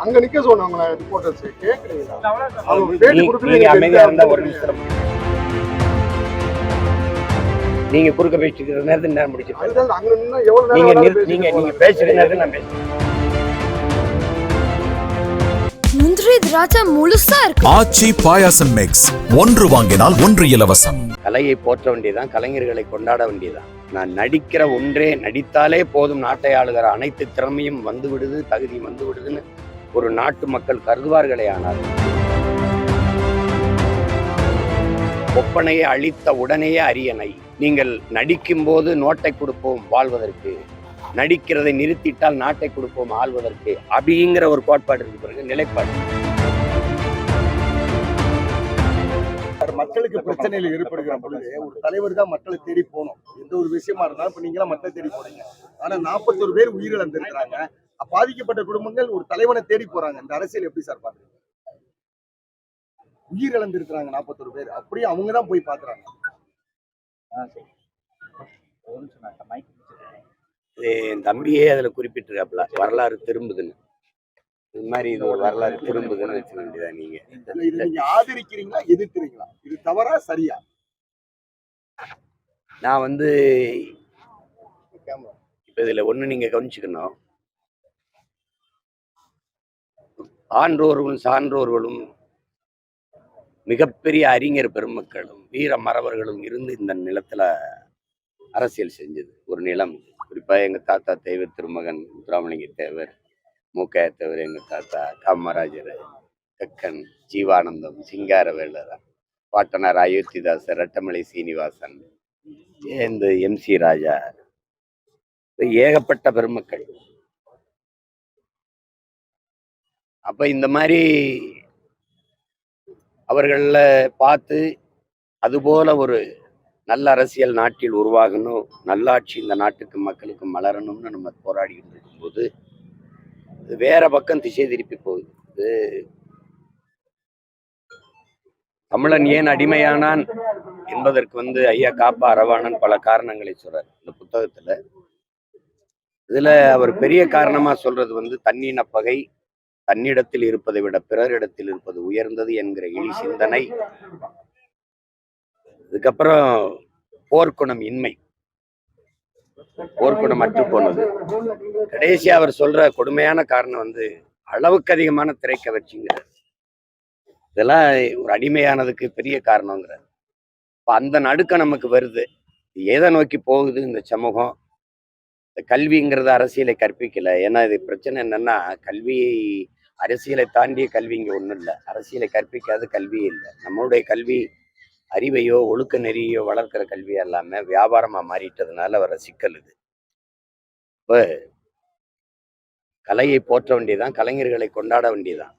அங்க நிக்க சொன்னாங்களே ரிப்போர்ட்டர்ஸ் கேக்குறீங்களா? அமைதியா இருந்தா ஒரு. நிமிஷம் நீங்க குறுக்க பேசிட்டு நேரத்தில் நேரம் எவ்வளவு நீங்க நீங்க நீங்க. பேசுற நேரத்தில் நான் பேசுறேன் முந்திரி திராட்சை முழுசா இருக்கு. ஆச்சி பாயாசம் மிக்ஸ் ஒன்று வாங்கினால் ஒன்று இலவசம். கலையை போற்ற வேண்டியதான் கலைஞர்களை கொண்டாட வேண்டியதான் நான் நடிக்கிற ஒன்றே நடித்தாலே போதும் நாட்டை ஆளுகிற அனைத்து திறமையும் வந்து விடுது தகுதியும் வந்து விடுதுன்னு ஒரு நாட்டு மக்கள் கருதுவார்களே ஆனால் ஒப்பனையை அழித்த உடனேயே அரியணை நீங்கள் நடிக்கும் போது நோட்டை கொடுப்போம் வாழ்வதற்கு நடிக்கிறதை நிறுத்திட்டால் நாட்டை கொடுப்போம் ஆள்வதற்கு அப்படிங்கிற ஒரு கோட்பாடு இருக்கு பிறகு நிலைப்பாடு. மக்களுக்கு பிரச்சனையில் ஏற்படுகிற பொழுது ஒரு தலைவர் தான் மக்களை தேடி போகணும். எந்த ஒரு விஷயமா இருந்தாலும் இப்ப நீங்களாம் மக்களை தேடி போறீங்க ஆனா நாற்பத்தொரு பேர் உயிரிழந்திருக்கிறாங்க. பாதிக்கப்பட்ட குடும்பங்கள் ஒரு தலைவனை தேடி போறாங்க. இந்த அரசியல் எப்படி சார் பாக்குறீங்க? உயிரிழந்திருக்கிறாங்க நாற்பத்தொரு பேர். அப்படியே அவங்க தான் போய் பாக்குறாங்க. என் தம்பியே அதில் குறிப்பிட்டிருக்காப்புல வரலாறு திரும்புதுன்னு. இது மாதிரி இது ஒரு வரலாறு திரும்புதுன்னு வச்சுக்க வேண்டியதா நீங்க? இதை நீங்க ஆதரிக்கிறீங்களா எதிர்க்கிறீங்களா? இது தவறா சரியா? நான் வந்து இப்போ இதில் ஒன்று நீங்கள் கவனிச்சுக்கணும். ஆன்றோர்களும் சான்றோர்களும் மிகப்பெரிய அறிஞர் பெருமக்களும் வீர மறவர்களும் இருந்து இந்த நிலத்துல அரசியல் செஞ்சது. ஒரு நிலம். குறிப்பாக எங்கள் தாத்தா தெய்வ திருமகன் முத்துராமலிங்க தேவர் மூக்கைய தேவர் எங்கள் தாத்தா காமராஜர் கக்கன் ஜீவானந்தம் சிங்காரவேலர் பாட்டனார் அயோத்திதாசர் ரெட்டமலை சீனிவாசன் இந்த எம்சி ராஜா. ஏகப்பட்ட பெருமக்கள். அப்போ இந்த மாதிரி அவர்களில் பார்த்து அதுபோல ஒரு நல்ல அரசியல் நாட்டில் உருவாகணும் நல்லாட்சி இந்த நாட்டுக்கு மக்களுக்கு மலரணும்னு நம்ம போராடி இருக்கும்போது வேற பக்கம் திசை திருப்பி போகுது. இது தமிழன் ஏன் அடிமையானான் என்பதற்கு வந்து ஐயா காப்பா அரவாணன் பல காரணங்களை சொல்றார் இந்த புத்தகத்துல. இதுல அவர் பெரிய காரணமா சொல்றது வந்து தண்ணீன பகை தன்னிடத்தில் இருப்பதை விட பிறரிடத்தில் இருப்பது உயர்ந்தது என்கிற இழி சிந்தனை. இதுக்கப்புறம் போர்க்குணம் இன்மை. போர்க்குணம் அற்று போனது கடைசி அவர் சொல்ற கொடுமையான காரணம் வந்து அளவுக்கு அதிகமான திரை இதெல்லாம் ஒரு அடிமையானதுக்கு பெரிய காரணங்கிறார். இப்போ அந்த நடுக்க நமக்கு வருது. எதை நோக்கி போகுது இந்த சமூகம்? இந்த கல்விங்கிறது அரசியலை கற்பிக்கல. ஏன்னா இது பிரச்சனை என்னன்னா கல்வியை அரசியலை தாண்டிய கல்வி இங்க ஒண்ணும் இல்லை அரசியலை கற்பிக்காத கல்வியே இல்லை. நம்மளுடைய கல்வி அறிவையோ ஒழுக்க நெறியோ வளர்க்கிற கல்வி எல்லாமே வியாபாரமா மாறிட்டதுனால வர சிக்கல் இது. இப்போ கலையை போற்ற வேண்டியதான் கலைஞர்களை கொண்டாட வேண்டியதான்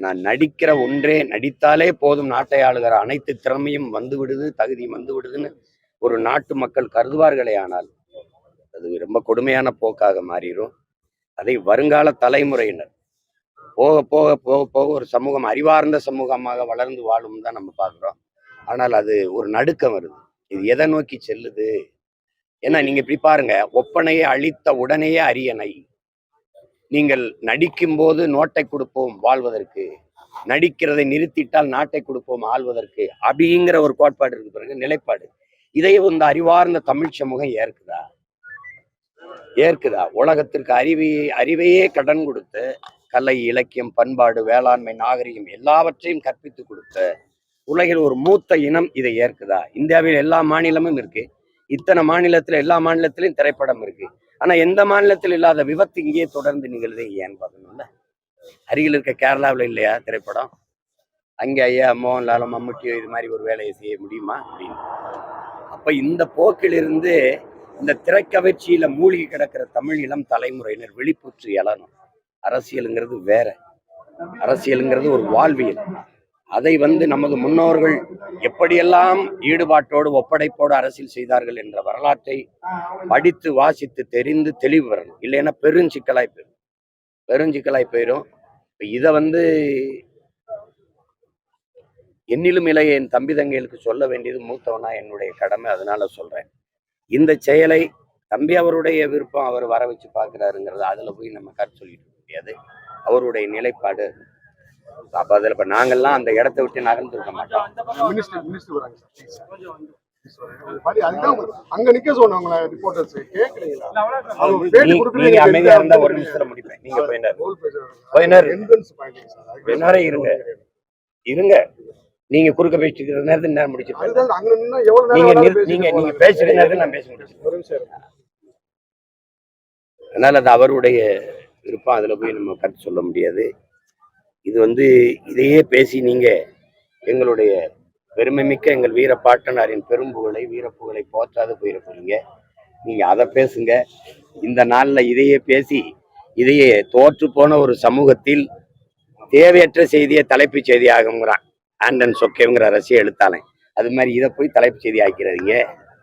நான் நடிக்கிற ஒன்றே நடித்தாலே போதும் நாட்டை ஆளுகிற அனைத்து திறமையும் வந்து விடுது தகுதியும் வந்து விடுதுன்னு ஒரு நாட்டு மக்கள் கருதுவார்களே ஆனால் அது ரொம்ப கொடுமையான போக்காக மாறிடும் அதை வருங்கால தலைமுறையினர் போக போக போக போக ஒரு சமூகம் அறிவார்ந்த சமூகமாக வளர்ந்து வாழும் தான் நம்ம பார்க்குறோம். ஆனால் அது ஒரு நடுக்கம் வருது. இது எதை நோக்கி செல்லுது? ஏன்னா நீங்க இப்படி பாருங்க ஒப்பனையை அழித்த உடனேயே அரியணை. நீங்கள் நடிக்கும் போது நோட்டை கொடுப்போம் வாழ்வதற்கு. நடிக்கிறதை நிறுத்திட்டால் நாட்டை கொடுப்போம் ஆள்வதற்கு. அப்படிங்கிற ஒரு கோட்பாடு இருக்கு பிறகு நிலைப்பாடு. இதை இந்த அறிவார்ந்த தமிழ் சமூகம் ஏற்குதா? ஏற்குதா? உலகத்திற்கு அறிவை அறிவையே கடன் கொடுத்து கலை இலக்கியம் பண்பாடு வேளாண்மை நாகரிகம் எல்லாவற்றையும் கற்பித்து கொடுத்த உலகில் ஒரு மூத்த இனம் இதை ஏற்குதா? இந்தியாவில் எல்லா மாநிலமும் இருக்கு. இத்தனை மாநிலத்துல எல்லா மாநிலத்திலும் திரைப்படம் இருக்கு. ஆனா எந்த மாநிலத்தில் இல்லாத விபத்து இங்கேயே தொடர்ந்து நிகழ்து ஏன்னு பார்க்கணும்ல? அருகில் இருக்க கேரளாவில் இல்லையா திரைப்படம்? அங்கே ஐயா மோகன்லாலும் மம்முட்டியோ இது மாதிரி ஒரு வேலையை செய்ய முடியுமா? அப்படின்னு. அப்ப இந்த போக்கிலிருந்து இந்த திரைக்கவர்ச்சியில் மூழ்கி கிடக்கிற தமிழ் இளம் தலைமுறையினர் விழிப்புற்று எழணும். அரசியலுங்கிறது வேற. அரசியலுங்கிறது ஒரு வாழ்வியல். அதை வந்து நமது முன்னோர்கள் எப்படியெல்லாம் ஈடுபாட்டோடு ஒப்படைப்போடு அரசியல் செய்தார்கள் என்ற வரலாற்றை படித்து வாசித்து தெரிந்து தெளிவு வரணும் இல்லைன்னா பெருஞ்சிக்கலாய் போயிடும் பெருஞ்சிக்கலாய் போயிடும் இப்போ இதை வந்து என்னிலும் இளைய என் தம்பி தங்கைகளுக்கு சொல்ல வேண்டியது மூத்தவனா என்னுடைய கடமை அதனால சொல்றேன். இந்த செயலை தம்பி அவருடைய விருப்பம் அவர் வர வச்சு பார்க்குறாருங்கிறது அதில் போய் நம்ம கற்று சொல்லிட்டு முடியாது. அவருடைய நிலைப்பாடு. அப்ப அதுல இப்ப நாங்கெல்லாம் அந்த இடத்தை விட்டு நகர்ந்துருக்க மாட்டோம். அங்க நிக்க ரிப்போர்ட்டர்ஸ் கேக்குறீங்களா நீங்க அமைதியா இருந்தா ஒரு தெரிஞ்சா நிமிஷத்துல முடிப்பேன். நீங்க போயினாரு. போயினாரு இருங்க. இருங்க. நீங்க குறுக்க பேசிட்டு நேரத்துல நேரம் நேரம் நீங்க நீங்க நீங்க. பேசுற நேரத்துல நான் பேச முடியும். ஒரு நிமிஷம் இருங்க. அதனால அது அவருடைய இருப்போம் அதில் போய் நம்ம கருத்து சொல்ல முடியாது. இது வந்து இதையே பேசி நீங்கள் எங்களுடைய பெருமைமிக்க எங்கள் வீர பாட்டனாரின் பெரும்புகளை வீரப்புகளை போற்றாது போயிட போறீங்க. நீங்கள் அதை பேசுங்க. இந்த நாளில் இதையே பேசி இதையே தோற்று போன ஒரு சமூகத்தில் தேவையற்ற செய்தியை தலைப்புச் செய்தி ஆகுங்கிறான் ஆண்டன் சொக்கேங்கிற ரசிய எழுத்தாளன். அது மாதிரி இதை போய் தலைப்புச் செய்தி ஆக்கிறாதீங்க